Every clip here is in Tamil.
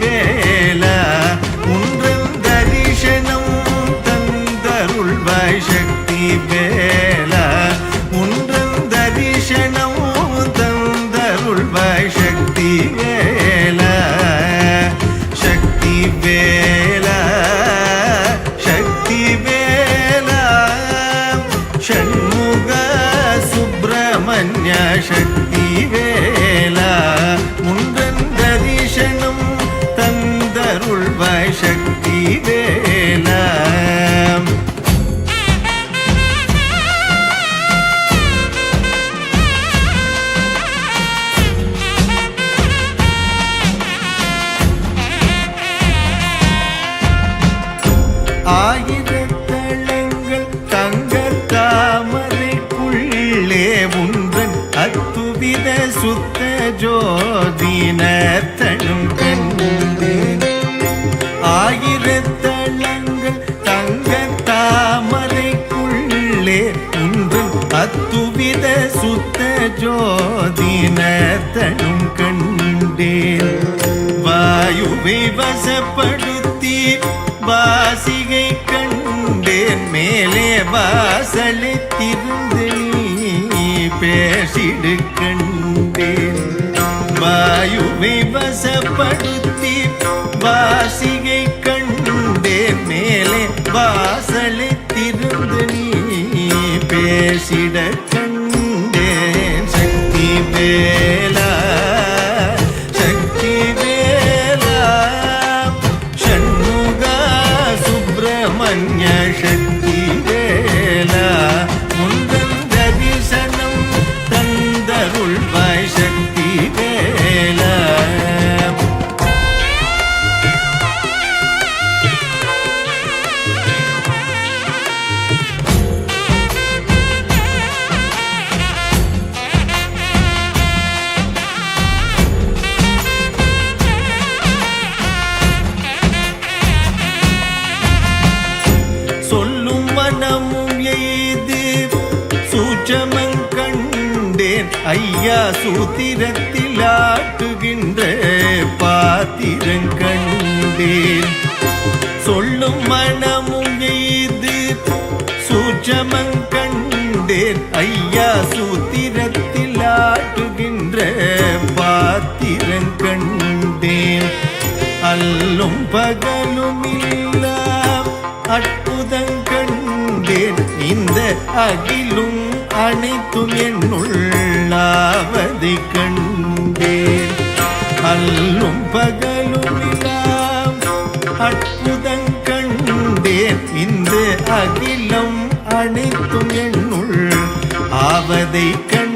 வேல வேலா உன்றன் தரிசனம் தந்தருள் சக்தி வேல உன்றன் தரிசனம் தந்தருள் சக்தி வேல சக்தி வேல சக்தி வேல ஷண்முக சுப்பிரமணிய சக்தி வேல அத்துவித சுத்த ஜோதினத்தனும் கண்டேன் ஆயிரத்தளங்கள் தங்க தாமரைக்குள்ளே உன்றன் அத்துவித சுத்த ஜோதினத்தனும் கண்டேன் வாயுவை வசப்படுத்தி வாசிகை கண்டேன். பேசிடு கண்டேன் வாயுவை வசப்படுத்தி வாசிகை கண்டேன். மேலே வாசலை திருந்து நீ பேசிட கண்டேன் சக்தி பே கண்டேன். ஐயா சூத்திரத்தில் ஆட்டுகின்ற பாத்திரங்கண்டேன் சொல்லும் மனமும் எய்து சூட்சமங்கண்டேன் ஐயா சூத்திரத்தில் ஆட்டுகின்ற பாத்திரங்கண்டேன் அல்லும் பகலும் இல்லா அற்புதம் இந்த அகிலும் அனைத்தும் என்னுள்ளாவதை கண்டேன். அல்லும் பகலும் அற்புதம் கண்டேன். இந்த அகிலம் அனைத்தும் என்னுள் ஆவதை கண்டேன்.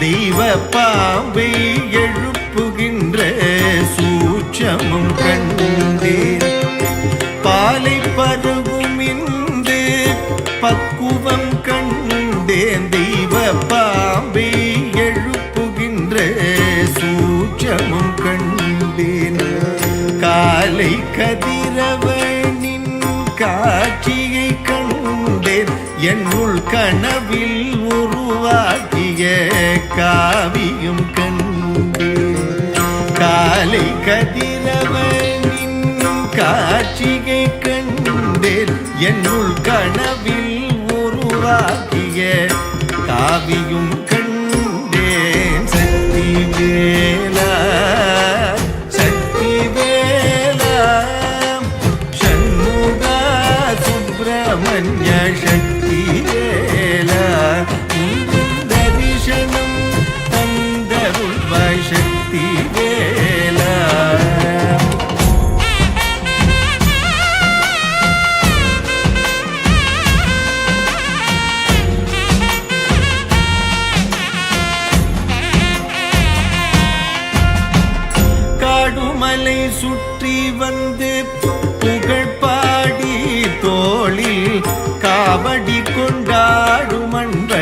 தெய்வ பாம்பை எழுப்புகின்ற சூட்சமும் கண்டேன். பாலை பருகும் இந்து பக்குவம் கண்டேன். தெய்வ பாம்பை எழுப்புகின்ற சூட்சமும் கண்டேன். காலை கதிரவனின் காட்சியை கண்டேன். என் உள் கனவில் உருவாக காவிய காவியும் கண்டு காலை கதிரவனின் காட்சியை கண்டேன் என்னுள் கனவில் உருவாக்கிய காவியும் சுற்றி வந்து புகழ் பாடி தோளில் காவடி கொண்டாடும் அன்ப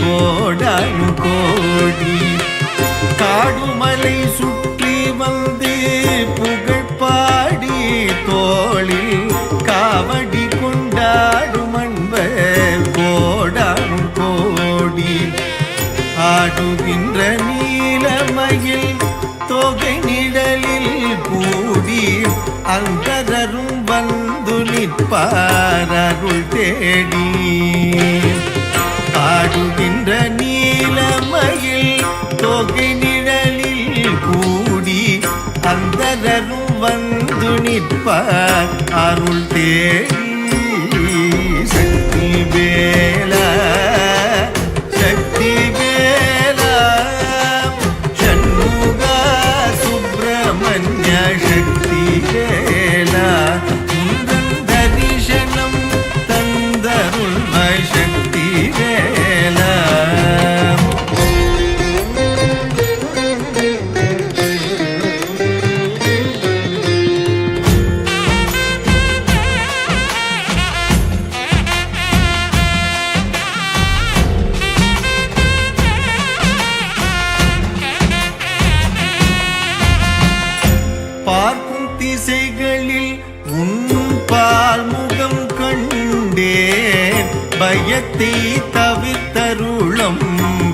கோடானு கோடி. காடுமலை சுற்றி வந்து புகழ் பாடி தோளில் காவடி கொண்டாடும் அன்ப கோடானு கோடி. ஆடுகின்ற நீலமயில் தொகை நிழலில் கூடி அந்தரரும் வந்து நிற்பாரருள் தேடி ஆடுகின்ற நீலமயில் தொகை நிழலில் கூடி அந்தரரும் வந்து நிற்பார் அருள் தேடி பயத்தை தவிர்த்தருளம்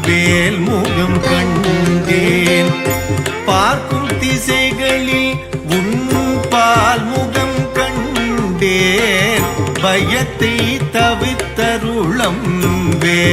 வேல் முகம் கண்டேன். பார்க்கும் திசைகளில் உன் பால் முகம் கண்டேன். பயத்தை தவிர்த்தருளம் வேல்